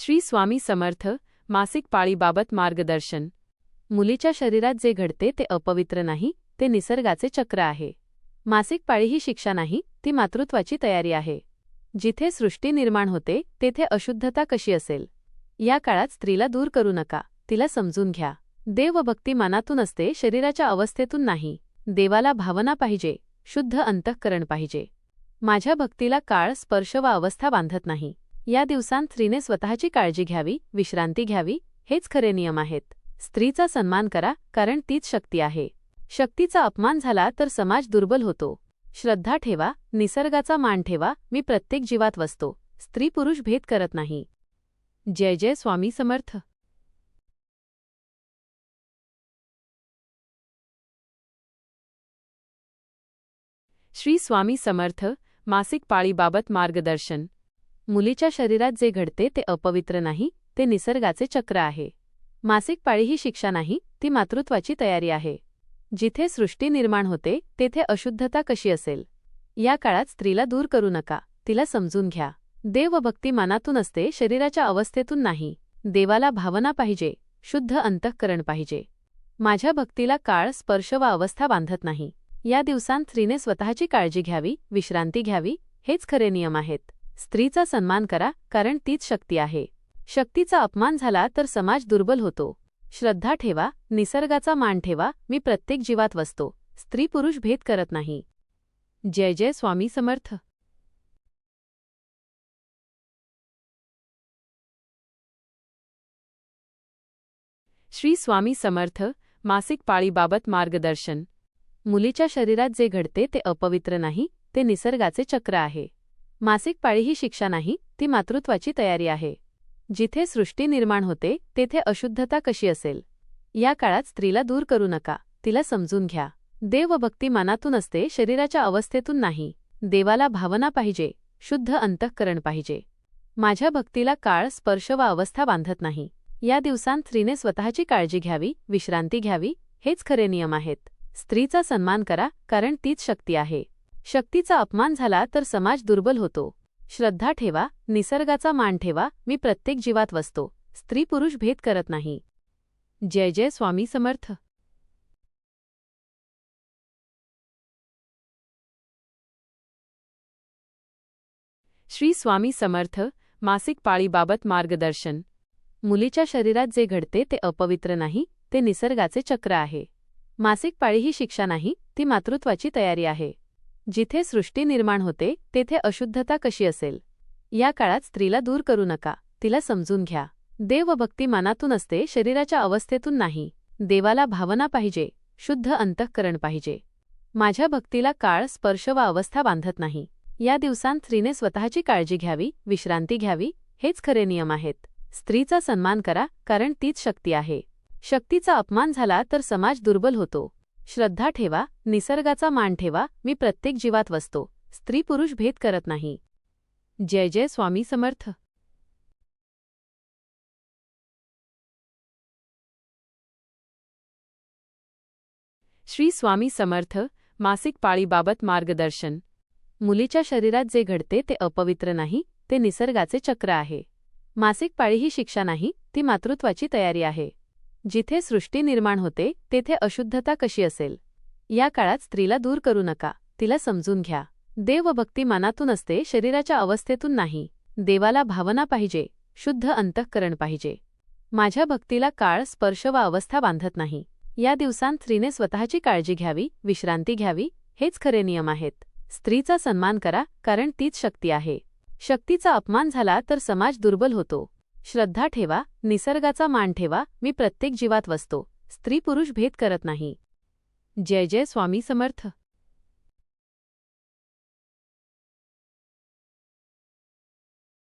श्री स्वामी समर्थ मासिक पाळीबाबत मार्गदर्शन. मुलीच्या शरीरात जे घडते ते अपवित्र नाही ते निसर्गाचे चक्र आहे. मासिक पाळी ही शिक्षा नाही ती मातृत्वाची तयारी आहे. जिथे सृष्टी निर्माण होते तेथे अशुद्धता कशी असेल? या काळात स्त्रीला दूर करू नका तिला समजून घ्या. देवभक्ती मनातून असते शरीराच्या अवस्थेतून नाही. देवाला भावना पाहिजे शुद्ध अंतःकरण पाहिजे. माझ्या भक्तीला काळ स्पर्श व अवस्था बांधत नाही. या दिवसांत स्त्रीने स्वतःची काळजी घ्यावी विश्रांती घ्यावी हेच खरे नियम आहेत. स्त्रीचा सन्मान करा कारण तीच शक्ती आहे. शक्तीचा अपमान झाला तर समाज दुर्बल होतो. श्रद्धा ठेवा निसर्गाचा मान ठेवा मी प्रत्येक जीवात वसतो. स्त्री पुरुष भेद करत नाही. जय जय स्वामी समर्थ. श्री स्वामी समर्थ मासिक पाळीबाबत मार्गदर्शन. मुलीच्या शरीरात जे घडते ते अपवित्र नाही ते निसर्गाचे चक्र आहे. मासिक पाळी ही शिक्षा नाही ती मातृत्वाची तयारी आहे. जिथे सृष्टी निर्माण होते तेथे अशुद्धता कशी असेल? या काळात स्त्रीला दूर करू नका तिला समजून घ्या. देवभक्ती मनातून असते शरीराच्या अवस्थेतून नाही. देवाला भावना पाहिजे शुद्ध अंतःकरण पाहिजे. माझ्या भक्तीला काळ स्पर्श व अवस्था बांधत नाही. या दिवसांत स्त्रीने स्वतःची काळजी घ्यावी विश्रांती घ्यावी हेच खरे नियम आहेत. स्त्रीचा सन्मान करा कारण तीच शक्ती आहे. शक्तीचा अपमान झाला तर समाज दुर्बल होतो. श्रद्धा ठेवा निसर्गाचा मान ठेवा मी प्रत्येक जीवात वसतो. स्त्री पुरुष भेद करत नाही. जय जय स्वामी समर्थ. श्री स्वामी समर्थ मासिक पाळीबाबत मार्गदर्शन. मुलीच्या शरीरात जे घडते ते अपवित्र नाही ते निसर्गाचे चक्र आहे. मासिक पाळी ही शिक्षा नाही ती मातृत्वाची तयारी आहे. जिथे सृष्टी निर्माण होते तेथे अशुद्धता कशी असेल? या काळात स्त्रीला दूर करू नका तिला समजून घ्या. देव भक्ती मनातून असते शरीराच्या अवस्थेतून नाही. देवाला भावना पाहिजे शुद्ध अंतःकरण पाहिजे. माझ्या भक्तीला काळ स्पर्श व अवस्था बांधत नाही. या दिवसांत स्त्रीने स्वतःची काळजी घ्यावी विश्रांती घ्यावी हेच खरे नियम आहेत. स्त्रीचा सन्मान करा कारण तीच शक्ती आहे. शक्तीचा अपमान झाला तर समाज दुर्बल होतो. श्रद्धा ठेवा निसर्गाचा मान ठेवा मी प्रत्येक जीवात वसतो. स्त्री पुरुष भेद करत नाही. जय जय स्वामी समर्थ. श्री स्वामी समर्थ मासिक पाळीबाबत मार्गदर्शन. मुलीच्या शरीरात जे घडते ते अपवित्र नाही ते निसर्गाचे चक्र आहे. मासिक पाळी ही शिक्षा नाही ती मातृत्वाची तयारी आहे. जिथे सृष्टी निर्माण होते तेथे अशुद्धता कशी असेल? या काळात स्त्रीला दूर करू नका तिला समजून घ्या. देवभक्ती मनातून असते शरीराच्या अवस्थेतून नाही. देवाला भावना पाहिजे शुद्ध अंतःकरण पाहिजे. माझ्या भक्तीला काळ स्पर्श व अवस्था बांधत नाही. या दिवसांत स्त्रीने स्वतःची काळजी घ्यावी विश्रांती घ्यावी हेच खरे नियम आहेत. स्त्रीचा सन्मान करा कारण तीच शक्ती आहे. शक्तीचा अपमान झाला तर समाज दुर्बल होतो. श्रद्धा ठेवा निसर्गाचा मान ठेवा मी प्रत्येक जीवात वसतो स्त्री पुरुष भेद करत नाही. जय जय स्वामी समर्थ. श्री स्वामी समर्थ मासिक पाळीबाबत मार्गदर्शन. मुलीच्या शरीरात जे घडते ते अपवित्र नाही ते निसर्गाचे चक्र आहे. मासिक पाळी ही शिक्षा नाही ती मातृत्वाची तयारी आहे. जिथे सृष्टी निर्माण होते तेथे अशुद्धता कशी असेल? या काळात स्त्रीला दूर करू नका तिला समजून घ्या. देवभक्ती मनातून असते शरीराच्या अवस्थेतून नाही. देवाला भावना पाहिजे शुद्ध अंतःकरण पाहिजे. माझ्या भक्तीला काळ स्पर्श व अवस्था बांधत नाही. या दिवसांत स्त्रीने स्वतःची काळजी घ्यावी विश्रांती घ्यावी हेच खरे नियम आहेत. स्त्रीचा सन्मान करा कारण तीच शक्ती आहे. शक्तीचा अपमान झाला तर समाज दुर्बल होतो. श्रद्धा ठेवा निसर्गाचा मान ठेवा मी प्रत्येक जीवात वसतो स्त्री पुरुष भेद करत नाही. जय जय स्वामी समर्थ.